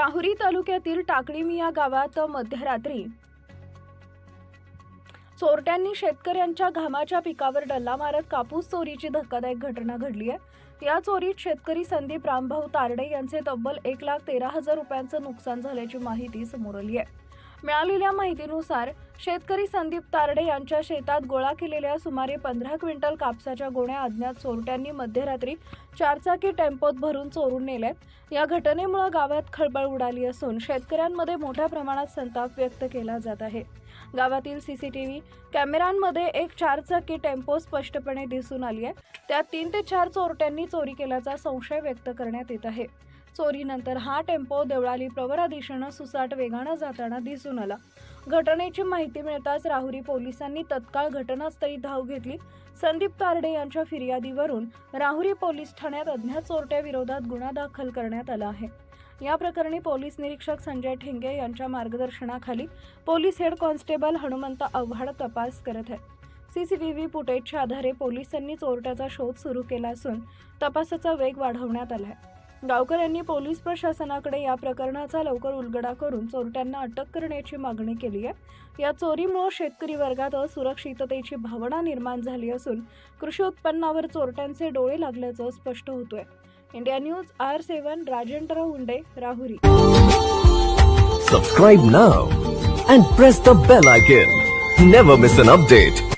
राहुरी तालुक्यातील टाकळीमी या गावात मध्यरात्री चोरट्यांनी शेतकऱ्यांच्या घामाच्या पिकावर डल्ला मारत कापूस चोरीची धक्कादायक घटना घडली आहे. या चोरीत शेतकरी संदीप रामभाऊ तारडे यांचे तब्बल एक लाख तेरा हजार रुपयांचं नुकसान झाल्याची माहिती समोर आली आहे. मिळालेल्या माहितीनुसार शेतकरी संदीप तारडे यांच्या शेतात गोळा केलेल्या सुमारे पंधरा क्विंटल कापसाच्या गोण्या अज्ञात चोरट्यांनी मध्यरात्री चारचाकी टेम्पोत भरून चोरून नेल्यात. या घटनेमुळे गावात खळबळ उडाली असून शेतकऱ्यांमध्ये मोठ्या प्रमाणात संताप व्यक्त केला जात आहे. गावातील सीसीटीव्ही कॅमेऱ्यांमध्ये एक चारचाकी टेम्पो स्पष्टपणे दिसून आली आहे. त्यात तीन ते चार चोरट्यांनी चोरी केल्याचा संशय व्यक्त करण्यात येत आहे. चोरीनंतर हा टेम्पो देवळाली प्रवरा दिशेनं सुसाट वेगानं जाताना दिसून आला. घटनेची माहिती मिळताच राहुरी पोलिसांनी तत्काळ घटनास्थळी धाव घेतली. संदीप तारडे यांच्या फिर्यादीवरून राहुरी पोलीस ठाण्यात अज्ञात चोरट्याविरोधात गुन्हा दाखल करण्यात आला आहे. या प्रकरणी पोलीस निरीक्षक संजय ठेंगे यांच्या मार्गदर्शनाखाली police head constable Hanumant Awhad तपास करत आहेत. सीसीटीव्ही फुटेजच्या आधारे पोलिसांनी चोरट्याचा शोध सुरू केला असून तपासाचा वेग वाढवण्यात आला आहे. गावकऱ्यांनी पोलीस प्रशासनाकडे या प्रकरणाचा लवकर उलगडा करून चोरट्यांना अटक करण्याची मागणी केली आहे. या चोरीमुळे शेतकरी वर्गात असुरक्षिततेची भावना निर्माण झाली असून कृषी उत्पन्नावर चोरट्यांचे डोळे लागल्याचं स्पष्ट होतोय. India news R seven Rajendra Hunde Rahuri. Subscribe now and press the bell icon never miss an update